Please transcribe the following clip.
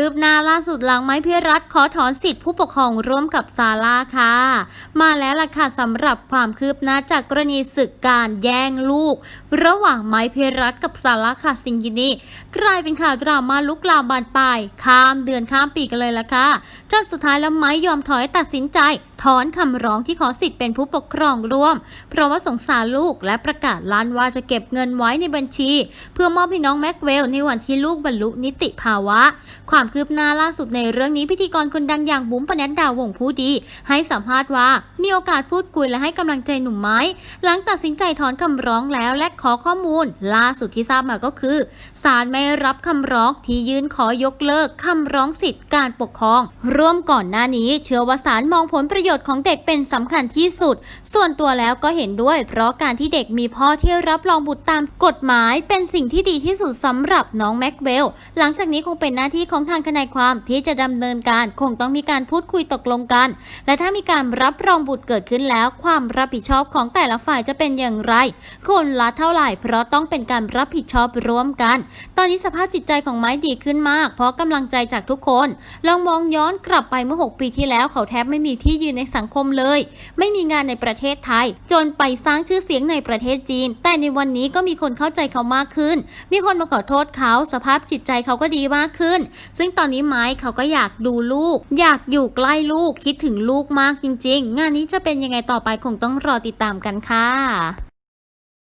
คืบหน้าล่าสุดหลังไม้พิรัตขอถอนสิทธิผู้ปกครองร่วมกับซาร่าค่ะ มาแล้วล่ะค่ะสำหรับความคืบหน้าจากกรณีศึกการแย่งลูก ระหว่างไม้พิรัตกับซาร่าค่ะซิงกินีกลายเป็นข่าวดราม่าลุกลามบานปลายข้ามเดือนข้ามปีกันเลยล่ะค่ะจนสุดท้ายแล้วไม้ยอมถอยตัดสินใจถอนคำร้องที่ขอสิทธิ์เป็นผู้ปกครองร่วม เพราะว่าสงสารลูกและประกาศลั่นว่าจะเก็บเงินไว้ในบัญชี เพื่อมอบให้น้องแม็กเวลในวันที่ลูกบรรลุนิติภาวะ ความคืบหน้าล่าสุดในเรื่องนี้พิธีกรคนดังอย่างบุ๋มปนัดดาวงผู้ดี ให้สัมภาษณ์ว่า มีโอกาสพูดคุยและให้กำลังใจหนุ่มไม้ หลังตัดสินใจถอนคำร้องแล้วและขอข้อมูล ล่าสุดที่ทราบมาก็คือศาลไม่รับคำร้องที่ยื่นขอยกเลิกคำร้องสิทธิการปกครอง ร่วมก่อนหน้านี้ เชื่อว่าศาลมองผลประโยชน์ของเด็กเป็นสำคัญที่สุด ส่วนตัวแล้วก็เห็นด้วย เพราะการที่เด็กมีพ่อที่รับรองบุตรตามกฎหมาย เป็นสิ่งที่ดีที่สุดสำหรับน้องแม็กเวลหลังจากนี้คงเป็นหน้าที่ของทางทนายความที่จะดำเนินการคงต้องมีการพูดคุยตกลงกัน และถ้ามีการรับรองบุตรเกิดขึ้นแล้ว ความรับผิดชอบของแต่ละฝ่ายจะเป็นอย่างไร คนละเท่าไหร่ เพราะต้องเป็นการรับผิดชอบร่วมกัน ตอนนี้สภาพจิตใจของไม้ดีขึ้นมาก เพราะกำลังใจจากทุกคน ลองมองย้อนกลับไปเมื่อ 6 ปีที่แล้วเขาแทบไม่มีที่ยืนในสังคมเลย ไม่มีงานในประเทศไทย จนไปสร้างชื่อเสียงในประเทศจีน แต่ในวันนี้ก็มีคนเข้าใจเขามากขึ้น มีคนมาขอโทษเขาสภาพจิตใจเขาก็ดีมากขึ้นซึ่งตอนนี้ไม้เขาก็อยากดูลูก อยากอยู่ใกล้ลูกคิดถึงลูกมากจริง ๆ งานนี้จะเป็นยังไงต่อไปคงต้องรอติดตามกันค่ะ